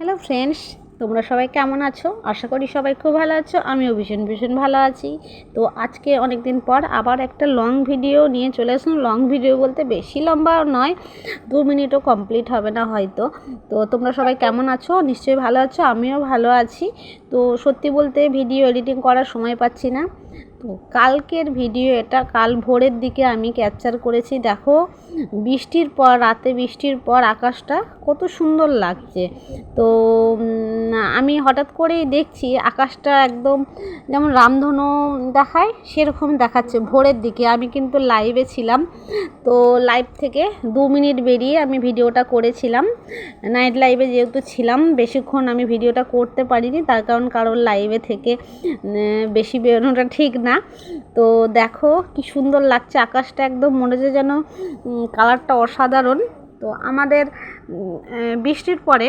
Hello friends তোমরা সবাই কেমন আছো? আশা করি সবাই খুব ভালো আছো। আমিও ভীষণ ভীষণ ভালো আছি। তো আজকে অনেক দিন পর আবার একটা লং ভিডিও নিয়ে চলে আসলাম। লং ভিডিও বলতে বেশি লম্বা নয়, দু মিনিটও কমপ্লিট হবে না হয়তো। তো তোমরা সবাই কেমন আছো? নিশ্চয়ই ভালো আছো, আমিও ভালো আছি। তো সত্যি বলতে ভিডিও এডিটিং করার সময় পাচ্ছি না। কালকের ভিডিও এটা, কাল ভোরের দিকে আমি ক্যাপচার করেছি। দেখো, বৃষ্টির পর, রাতে বৃষ্টির পর আকাশটা কত সুন্দর লাগছে। তো আমি হঠাৎ করেই দেখছি আকাশটা একদম যেমন রামধনু দেখায়, সেরকম দেখাচ্ছে ভোরের দিকে। আমি কিন্তু লাইভে ছিলাম। তো লাইভ থেকে দু মিনিট বেরিয়ে আমি ভিডিওটা করেছিলাম। নাইট লাইভে যেহেতু ছিলাম, বেশিক্ষণ আমি ভিডিওটা করতে পারিনি। তার কারণ কারোর লাইভে থেকে বেশি বেরোনোটা ঠিক না। তো দেখো কি সুন্দর লাগছে আকাশটা একদম মনে হচ্ছে যেন কালারটা অসাধারণ। তো আমাদের বৃষ্টির পরে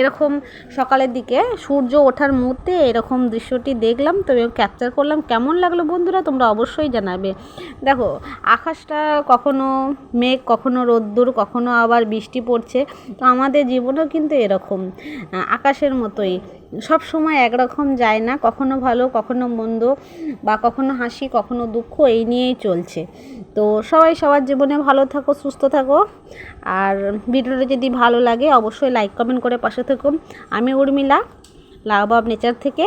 এরকম সকালের দিকে সূর্য ওঠার মুহূর্তে এরকম দৃশ্যটি দেখলাম, তো ক্যাপচার করলাম। কেমন লাগল বন্ধুরা? তোমরা অবশ্যই জানাবে। দেখো, আকাশটা কখনো মেঘ, কখনো রোদ্দুর, কখনো আবার বৃষ্টি পড়ছে। তো আমাদের জীবনেও কিন্তু এরকম আকাশের মতোই। সব সময় একরকম যায় না, কখনো ভালো, কখনো মন্দ বা কখনো হাসি, কখনো দুঃখ, এই নিয়েই চলছে। তো সবাই সবার জীবনে ভালো থাকো, সুস্থ থাকো। আর ভিডিওটা যদি ভালো লাগে, অবশ্যই লাইক কমেন্ট করে পাশে থেকো। আমি উর্মিলা লাভ অফ নেচার থেকে।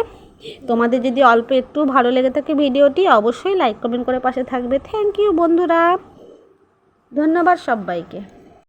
তোমাদের যদি অল্প একটু ভালো লেগে থাকে ভিডিওটি, অবশ্যই লাইক কমেন্ট করে পাশে থাকবে। থ্যাংক ইউ বন্ধুরা। ধন্যবাদ সবাইকে।